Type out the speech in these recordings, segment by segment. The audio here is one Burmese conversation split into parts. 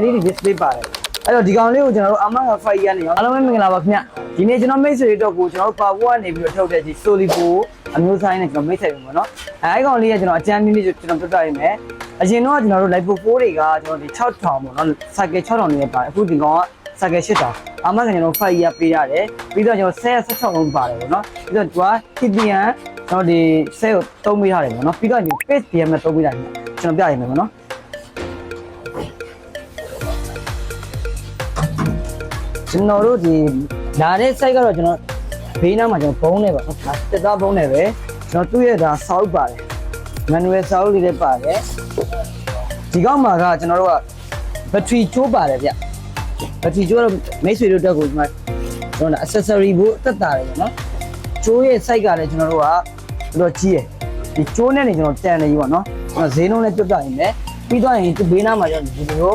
LED display ပါတယ်အဲ့တော့ဒီကောင်လေးကိုကျွန်တော်တို့ Among Us 5ကနေရောအားလုံးပဲမင်္ဂလာပါခင်ဗျဒီနေ့ကျွန်တော်မိတ်ဆွေတွေတော့ကိုကျွန်တော်တို့ Power ကနေပြီးတော့ထုတ်တဲ့ဒီ Solipo အမျိုးဆိုင်နဲ့ကျွန်တော်မိတ်ဆက်ပြီပေါ့နော်အဲအဲ့ကောင်လေးကကျွန်တော်အကြမ်းမြင့်မြင့်ကျွန်တော်ပြပြရမယ်အရင်တော့ကျွန်တော်တို့ Live 4တွေကကျွန်တော်ဒီ6000ပေါ့နော် Cycle 6000နေပါတယ်အခုဒီကောင်က Cycle 8000အမှန်ကကျွန်တော်5 year ပေးရတယ်ပြီးတော့ကျွန်တော်10 16လုံးပါတယ်ပေါ့နော်ပြီးတော့သူက TPN ကျွန်တော်ဒီ10ကိုသုံးပေးရတယ်ပေါ့နော်ပြီးတော့ဒီ Page PM နဲ့သုံးပေးတာကျွန်တော်ပြရမယ်ပေါ့နော် ကျွန်တော်တို့ဒီလာတဲ့ site ကတော့ကျွန်တော်ဘေးနားမှာကျွန်တော်ဘုံနေပါနော်ဒါတက်သားဘုံနေပဲကျွန်တော်သူ့ရဲ့ဒါဆောက်ပါတယ် manual ဆောက်လေးလည်းပါတယ်ဒီကောက်မှာကကျွန်တော်တို့က battery ချိုးပါတယ်ဗျ battery ချိုးတော့မိတ်ဆွေတို့တက်ကိုကျွန်တော်ကျွန်တော် accessory ဘူးတက်တာတယ်နော်ချိုးရဲ့ site ကလည်းကျွန်တော်တို့ကတော်တော်ကြီးရယ်ဒီချိုးနဲ့နေကျွန်တော်တန်နေပြီပေါ့နော်ကျွန်တော်ဈေးနှုန်းလည်းပြတ်ပြရင်လည်းပြီးတော့ရင်ဒီဘေးနားမှာကျွန်တော်ဒီလို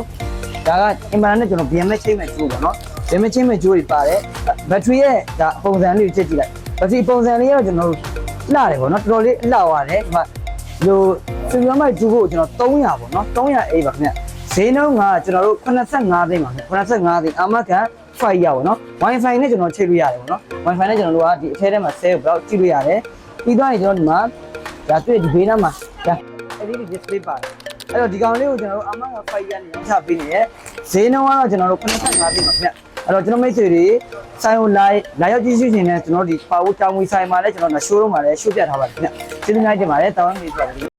ဒါကအင်မတန်နဲ့ကျွန်တော် BMS ချိန်မဲ့ချိုးပေါ့နော် ဘယ်မချင်းမကြိုးတွေပါတယ်ဘက်ထရီရဲ့ဒါပုံစံလေးကိုကြည့်ကြည့်လိုက်ဘက်ထရီပုံစံလေးကတော့ကျွန်တော်တို့လှတယ်ပေါ့နော်တော်တော်လေးလှသွားတယ်ဒီမှာလိုစင်ရမိုက်ကျူဖို့ကျွန်တော်300ပေါ့နော်300အေးပါခင်ဗျဈေးနှုန်းကကျွန်တော်တို့85သိန်းပါခင်ဗျ85သိန်းအမကန်5ရပါနော် Wi-Fi နဲ့ကျွန်တော်ချိန်လို့ရတယ်ပေါ့နော် Wi-Fi နဲ့ကျွန်တော်တို့ကဒီအထဲထဲမှာဆဲကိုဘယ်တော့ကြည့်လို့ရတယ်ပြီးတော့ရင်ကျွန်တော်ဒီမှာဒါတွေ့ဒီဘေးနားမှာဒါ LED display ပါတယ်အဲ့တော့ဒီကောင်လေးကိုကျွန်တော်တို့အမက5ရနေအောင်ချပေးနေရဲ့ဈေးနှုန်းကတော့ကျွန်တော်တို့85သိန်းပါခင်ဗျ အဲ့တော့ကျွန်တော်မိတ်ဆွေတွေဆိုင်ကိုလာလာရောက်ကြည့်ရှုခြင်းနဲ့ကျွန်တော်တို့ဒီပါဝတောင်ဝီဆိုင်မှာလည်းကျွန်တော်တို့ရှိုးရုံးမှာလည်းရှိုးပြထားပါတယ်ခင်ဗျကျေးဇူးများတင်ပါတယ်တောင်းနေကြပါ